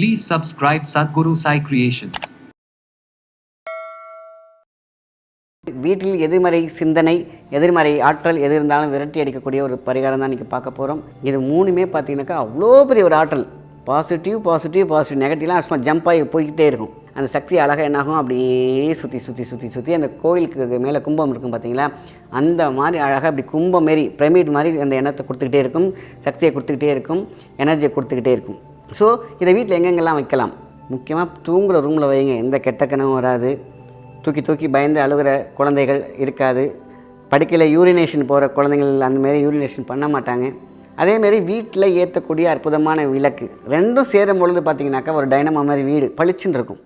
Please subscribe Sadhguru Sai Creations. வீட்டில் எதிர்மறை சிந்தனை எதிர்மறை ஆற்றல் எது இருந்தாலும் விரட்டி அடிக்கக்கூடிய ஒரு பரிகாரம் தான் இன்றைக்கி பார்க்க போகிறோம் இது மூணுமே பார்த்தீங்கன்னாக்கா அவ்வளோ பெரிய ஒரு ஆற்றல். பாசிட்டிவ் பாசிட்டிவ் பாசிட்டிவ் நெகட்டிவ்லாம் சும்மா ஜம்ப் ஆகி போய்கிட்டே இருக்கும். அந்த சக்தி அழகாக என்னாகும்? அப்படியே சுற்றி சுற்றி சுற்றி சுற்றி அந்த கோயிலுக்கு மேலே கும்பம் இருக்கும் பார்த்தீங்களா? அந்த மாதிரி அழகாக அப்படி கும்பம் மாரி பிரமிட் மாதிரி அந்த எண்ணத்தை கொடுத்துக்கிட்டே இருக்கும். சக்தியை கொடுத்துக்கிட்டே இருக்கும். எனர்ஜியை கொடுத்துக்கிட்டே இருக்கும். ஸோ இதை வீட்டில் எங்கெங்கெல்லாம் வைக்கலாம்? முக்கியமாக தூங்குகிற ரூமில் வைங்க. எந்த கெட்ட கனவும் வராது. தூக்கி தூக்கி பயந்து அழுகிற குழந்தைகள் இருக்காது. படுக்கையில் யூரினேஷன் போகிற குழந்தைகள் அந்தமாரி யூரினேஷன் பண்ண மாட்டாங்க. அதேமாரி வீட்டில் ஏற்றக்கூடிய அற்புதமான விளக்கு. ரெண்டும் சேரும் பொழுது பார்த்தீங்கன்னாக்கா ஒரு டைனமோ மாதிரி வீடு பளிச்சுன்னு இருக்கும்.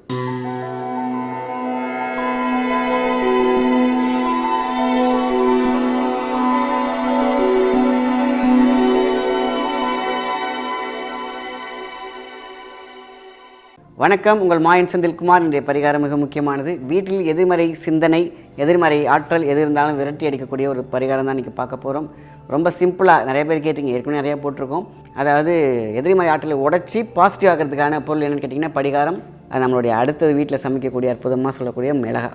வணக்கம். உங்கள் மாயன் செந்தில்குமார். இன்றைய பரிகாரம் மிக முக்கியமானது. வீட்டில் எதிர்மறை சிந்தனை எதிர்மறை ஆற்றல் எது இருந்தாலும் விரட்டி அடிக்கக்கூடிய ஒரு பரிகாரம் தான் இன்றைக்கி பார்க்க போகிறோம் ரொம்ப சிம்பிளாக நிறைய பேர் கேட்டிங்க ஏற்கனவே நிறையா போட்டிருக்கோம். அதாவது எதிர்மறை ஆற்றலை உடச்சி பாசிட்டிவ் ஆகிறதுக்கான பொருள் என்னென்னு கேட்டிங்கன்னா படிகாரம் அது நம்மளுடைய அடுத்தது வீட்டில் சமைக்கக்கூடிய அற்புதமாக சொல்லக்கூடிய மிளகா.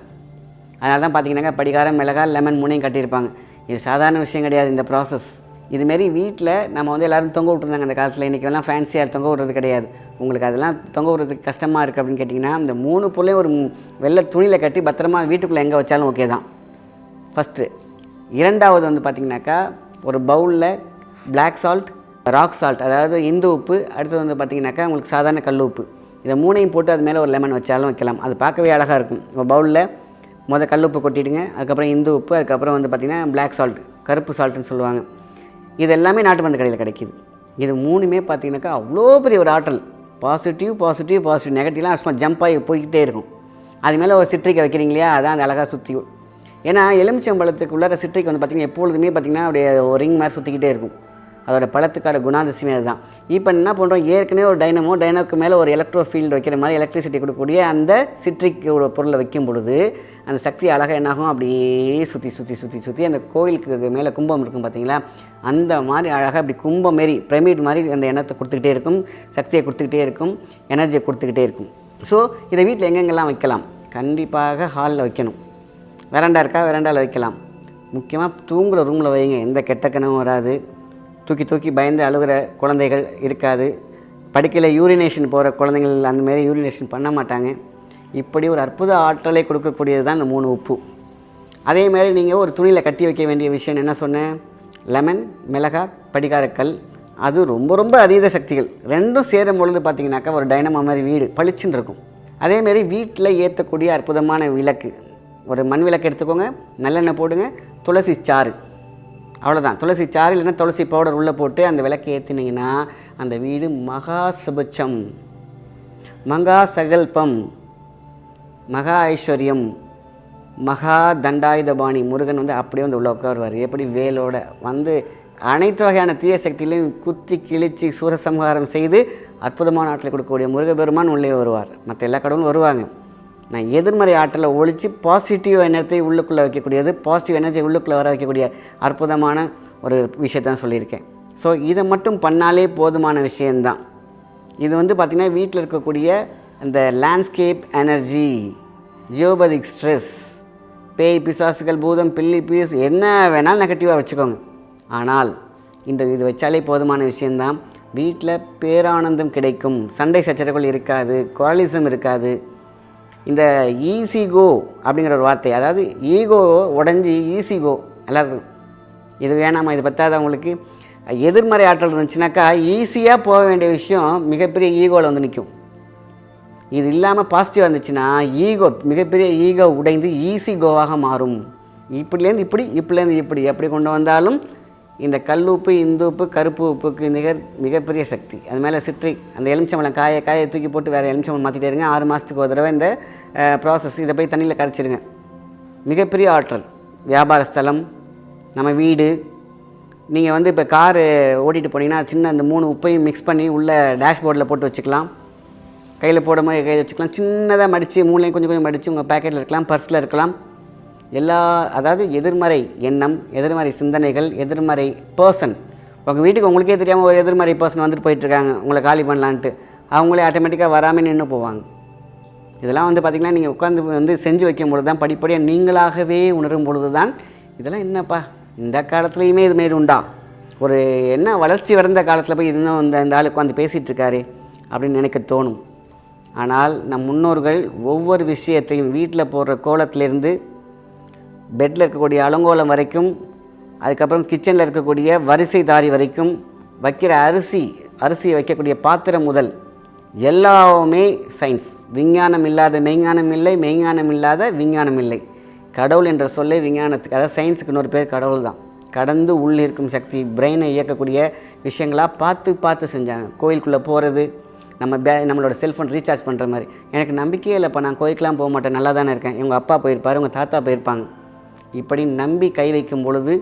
அதனால தான் பார்த்தீங்கன்னாக்கா படிகாரம் மிளகா லெமன் மூணையும் கட்டியிருப்பாங்க. இது சாதாரண விஷயம் கிடையாது இந்த ப்ராசஸ் இதுமாரி வீட்டில் நம்ம வந்து எல்லோரும் தொங்க விட்டுருந்தாங்க அந்த காலத்தில். இன்றைக்கெல்லாம் ஃபேன்சியாக தொங்க விடுறது கிடையாது. உங்களுக்கு அதெல்லாம் தொங்க விடுறதுக்கு கஷ்டமாக இருக்குது அப்படின்னு கேட்டிங்கன்னா இந்த மூணு பொருளையும் ஒரு வெள்ளை துணியில் கட்டி பத்திரமா வீட்டுக்குள்ளே எங்கே வச்சாலும் ஓகே தான். ஃபஸ்ட்டு இரண்டாவது வந்து பார்த்திங்கனாக்கா ஒரு பவுலில் பிளாக் சால்ட் ராக் சால்ட் அதாவது இந்து உப்பு. அடுத்தது வந்து பார்த்திங்கனாக்கா உங்களுக்கு சாதாரண கல் உப்பு. இதை மூணையும் போட்டு அது மேலே ஒரு லெமன் வச்சாலும் வைக்கலாம். அது பார்க்கவே அழகாக இருக்கும். இப்போ பவுலில் முதல் கல் உப்பு கொட்டிடுங்க. அதுக்கப்புறம் இந்து உப்பு அதுக்கப்புறம் வந்து பார்த்திங்கன்னா பிளாக் சால்ட் கருப்பு சால்ட்டுன்னு சொல்லுவாங்க. இது எல்லாமே நாட்டு மருந்து கடையில் கிடைக்கிது. இது மூணுமே பார்த்தீங்கன்னாக்கா அவ்வளோ பெரிய ஒரு ஆற்றல். பாசிட்டிவ் பாசிட்டிவ் பாசிட்டிவ் நெகட்டிவ்லாம் சும்மா ஜம்ப் ஆகி போய்கிட்டே இருக்கும். அது மேலே ஒரு சிட்ரிக்கை வைக்கிறீங்க இல்லையா? அதான் அந்த அழகாக சுற்றி ஏன்னா எலுமிச்சம்பழத்துக்கு உள்ளார சிட்ரிக் வந்து பார்த்திங்கன்னா எப்பொழுதுமே பார்த்திங்கன்னா அப்படியே ஒரு ரிங் மாதிரி சுற்றிக்கிட்டே இருக்கும். அதோட பழத்துக்கான குணாதிசயமே அதுதான். இப்போ என்ன பண்ணுறோம் ஏற்கனவே ஒரு டைனமோ டைனோக்கு மேலே ஒரு எலக்ட்ரோ ஃபீல்டு வைக்கிற மாதிரி எலக்ட்ரிசிட்டி கொடுக்கக்கூடிய அந்த சிட்ரிக் பொருளை வைக்கும் பொழுது அந்த சக்தி அழகாக என்னாகும்? அப்படியே சுற்றி சுற்றி சுற்றி சுற்றி அந்த கோயிலுக்கு மேலே கும்பம் இருக்கும் பார்த்தீங்களா அந்த மாதிரி அழகாக அப்படி கும்பம் மாரி பிரமிட் மாதிரி அந்த எண்ணத்தை கொடுத்துக்கிட்டே இருக்கும். சக்தியை கொடுத்துக்கிட்டே இருக்கும். எனர்ஜியை கொடுத்துக்கிட்டே இருக்கும். ஸோ இதை வீட்டில் எங்கெங்கெல்லாம் வைக்கலாம்? கண்டிப்பாக ஹாலில் வைக்கணும். வெரண்டா இருக்கா? வெரண்டாவில் வைக்கலாம். முக்கியமாக தூங்குகிற ரூமில் வைங்க. எந்த கெட்ட கனவும் வராது. தூக்கி தூக்கி பயந்து அழுகிற குழந்தைகள் இருக்காது. படுக்கையில் யூரினேஷன் போகிற குழந்தைகள் அந்தமாரி யூரினேஷன் பண்ண மாட்டாங்க. இப்படி ஒரு அற்புத ஆற்றலை கொடுக்கக்கூடியது தான் இந்த மூணு உப்பு. அதேமாரி நீங்கள் ஒரு துணியில் கட்டி வைக்க வேண்டிய விஷயம் என்ன சொன்னேன்? லெமன் மிளகா படிகாரக்கல். அது ரொம்ப ரொம்ப அதீத சக்திகள். ரெண்டும் சேரும் பொழுது பார்த்தீங்கன்னாக்கா ஒரு டைனமோ மாதிரி வீடு பளிச்சுன்னு இருக்கும். அதேமாரி வீட்டில் ஏற்றக்கூடிய அற்புதமான விளக்கு. ஒரு மண் விளக்கு எடுத்துக்கோங்க. நல்லெண்ணெய் போடுங்க. துளசி சாறு. அவ்வளோதான் துளசி சாறு இல்லைன்னா துளசி பவுடர் உள்ளே போட்டு அந்த விளக்கு ஏற்றினீங்கன்னா அந்த வீடு மகா சுபட்சம் மகா சகல்பம். மகா ஐஸ்வர்யம். மகா தண்டாயுதபாணி. முருகன் வந்து அப்படியே வந்து உள்ள உட்காருவார். எப்படி வேலோட வந்து அனைத்து வகையான தீய சக்திகளையும் குத்தி கிழிச்சு சூரசம்ஹாரம் செய்து அற்புதமான ஆற்றலை கொடுக்கக்கூடிய முருகபெருமான் உள்ளே வருவார். மற்ற எல்லா கடவுளும் வருவாங்க. நான் எதிர்மறை ஆற்றலை ஒழித்து பாசிட்டிவ் எனர்ஜி உள்ளுக்குள்ளே வைக்கக்கூடியது பாசிட்டிவ் எனர்ஜி உள்ளுக்குள்ளே வர வைக்கக்கூடிய அற்புதமான ஒரு விஷயத்தான் சொல்லியிருக்கேன். ஸோ இதை மட்டும் பண்ணாலே போதுமான விஷயந்தான் இது வந்து பார்த்திங்கன்னா வீட்டில் இருக்கக்கூடிய இந்த லேண்ட்ஸ்கேப் எனர்ஜி ஜியோபதிக் ஸ்ட்ரெஸ் பேய் பிசாசுகள் பூதம் பில்லி பீஸ் என்ன வேணாலும் நெகட்டிவாக வச்சுக்கோங்க. ஆனால் இந்த இது வச்சாலே போதுமான விஷயந்தான் வீட்டில் பேரானந்தம் கிடைக்கும். சண்டை சச்சரவுகள் இருக்காது குரலிசம் இருக்காது. இந்த ஈஸிகோ அப்படிங்கிற ஒரு வார்த்தை அதாவது ஈகோ உடஞ்சி ஈஸிகோ எல்லாருக்கும். இது வேணாமா இது பற்றாத அவங்களுக்கு எதிர்மறை ஆற்றல் இருந்துச்சுனாக்கா ஈஸியாக போக வேண்டிய விஷயம் மிகப்பெரிய ஈகோவில் வந்து நிற்கும் இது இல்லாமல் பாசிட்டிவாக இருந்துச்சுன்னா ஈகோ மிகப்பெரிய ஈகோ உடைந்து ஈஸி கோவாக மாறும். இப்படிலேருந்து இப்படி இப்படிலேருந்து இப்படி எப்படி கொண்டு வந்தாலும் இந்த கல் உப்பு இந்து உப்பு கருப்பு உப்புக்கு நிகர் மிகப்பெரிய சக்தி. அது மேலே சிட்ரிக் அந்த எலுமிச்சம்பழம் காய காய தூக்கி போட்டு வேறு எலுமிச்சம்பழம் மாற்றிட்டே இருங்க. ஆறு மாதத்துக்கு ஒரு தடவை இந்த ப்ராசஸ் இதை போய் தண்ணியில் கரைச்சிருங்க. மிகப்பெரிய ஆற்றல். வியாபார ஸ்தலம் நம்ம வீடு. நீங்கள் வந்து இப்போ காரு ஓட்டிகிட்டு போனீங்கன்னா சின்ன அந்த மூணு உப்பையும் மிக்ஸ் பண்ணி உள்ளே டேஷ்போர்டில் போட்டு வச்சுக்கலாம். கையில் போட மாதிரி கையில் வச்சுக்கலாம். சின்னதாக மடித்து மூளையும் கொஞ்சம் கொஞ்சம் மடித்து உங்கள் பேக்கெட்டில் இருக்கலாம் பர்ஸில் இருக்கலாம். எல்லா அதாவது எதிர்மறை எண்ணம் எதிர்மறை சிந்தனைகள் எதிர்மறை பர்சன் உங்கள் வீட்டுக்கு உங்களுக்கே தெரியாமல் ஒரு எதிர்மறை பர்சன் வந்துட்டு போயிட்டுருக்காங்க உங்களை காலி பண்ணலான்ட்டு. அவங்களே ஆட்டோமேட்டிக்காக வராமல் நின்று போவாங்க. இதெல்லாம் வந்து பார்த்திங்கன்னா நீங்கள் உட்காந்து வந்து செஞ்சு வைக்கும் பொழுது தான் படிப்படியாக நீங்களாகவே உணரும் பொழுது தான் இதெல்லாம் என்னப்பா? இந்த காலத்துலேயுமே இதுமாரி உண்டா? ஒரு என்ன வளர்ச்சி வளர்ந்த காலத்தில் போய் இன்னும் இந்த இந்த ஆள் உட்காந்து பேசிகிட்டு இருக்காரு அப்படின்னு நினைக்க தோணும். ஆனால் நம் முன்னோர்கள் ஒவ்வொரு விஷயத்தையும் வீட்டில் போடுற கோலத்திலேருந்து பெட்டில் இருக்கக்கூடிய அலங்கோலம் வரைக்கும் அதுக்கப்புறம் கிச்சனில் இருக்கக்கூடிய வரிசை தாரி வரைக்கும் வைக்கிற அரிசி அரிசியை வைக்கக்கூடிய பாத்திரம் முதல் எல்லாமே சயின்ஸ் விஞ்ஞானம் இல்லாத மெய்ஞானம் இல்லை மெய்ஞானம் இல்லாத விஞ்ஞானம் இல்லை கடவுள் என்ற சொல்லே விஞ்ஞானத்துக்கு அதாவது சயின்ஸுக்கு இன்னொரு பேர் கடவுள் தான் கடந்து உள்ளே இருக்கும் சக்தி பிரெயினை இயக்கக்கூடிய விஷயங்களாக பார்த்து பார்த்து செஞ்சாங்க. கோயிலுக்குள்ளே போகிறது நம்ம பே நம்மளோட செல்ஃபோன் ரீசார்ஜ் பண்ணுற மாதிரி. எனக்கு நம்பிக்கையே இல்லைப்பா நான் கோயிலுக்கெலாம் போக மாட்டேன் நல்லா தானே இருக்கேன். எங்கள் அப்பா போயிருப்பார் உங்கள் தாத்தா போயிருப்பாங்க. இப்படி நம்பி கை வைக்கும் பொழுது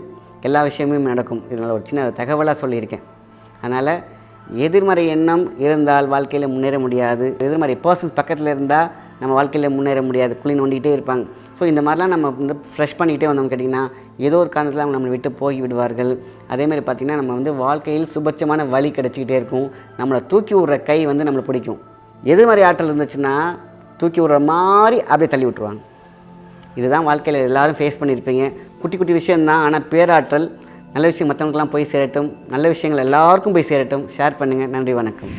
எல்லா விஷயமும் நடக்கும். இதனால் ஒரு சின்ன தகவலாக சொல்லியிருக்கேன். அதனால் எதிர்மறை எண்ணம் இருந்தால் வாழ்க்கையில் முன்னேற முடியாது. எதிர்மறை பர்சன்ஸ் பக்கத்தில் இருந்தால் நம்ம வாழ்க்கையில் முன்னேற முடியாது. குழி நோண்டிகிட்டே இருப்பாங்க. ஸோ இந்த மாதிரிலாம் நம்ம வந்து ஃப்ரெஷ் பண்ணிகிட்டே வந்தோம் கேட்டிங்கன்னா ஏதோ ஒரு காரணத்தில் அவங்க நம்மளை விட்டு போய் விடுவார்கள். அதேமாதிரி பார்த்திங்கன்னா நம்ம வந்து வாழ்க்கையில் சுபட்சமான வழி கிடச்சிக்கிட்டே இருக்கும். நம்மளை தூக்கி விடுற கை வந்து நம்மளை பிடிக்கும். எதிர்மறை ஆற்றல் இருந்துச்சுன்னா தூக்கி விடுற மாதிரி அப்படியே தள்ளி விட்டுருவாங்க. இதுதான் வாழ்க்கையில் எல்லோரும் ஃபேஸ் பண்ணியிருப்பீங்க குட்டி குட்டி விஷயந்தான் ஆனால் பேராற்றல் நல்ல விஷயம் மற்றவங்களுக்கெல்லாம் போய் சேரட்டும். நல்ல விஷயங்கள் எல்லாருக்கும் போய் சேரட்டும். ஷேர் பண்ணுங்கள் நன்றி வணக்கம்.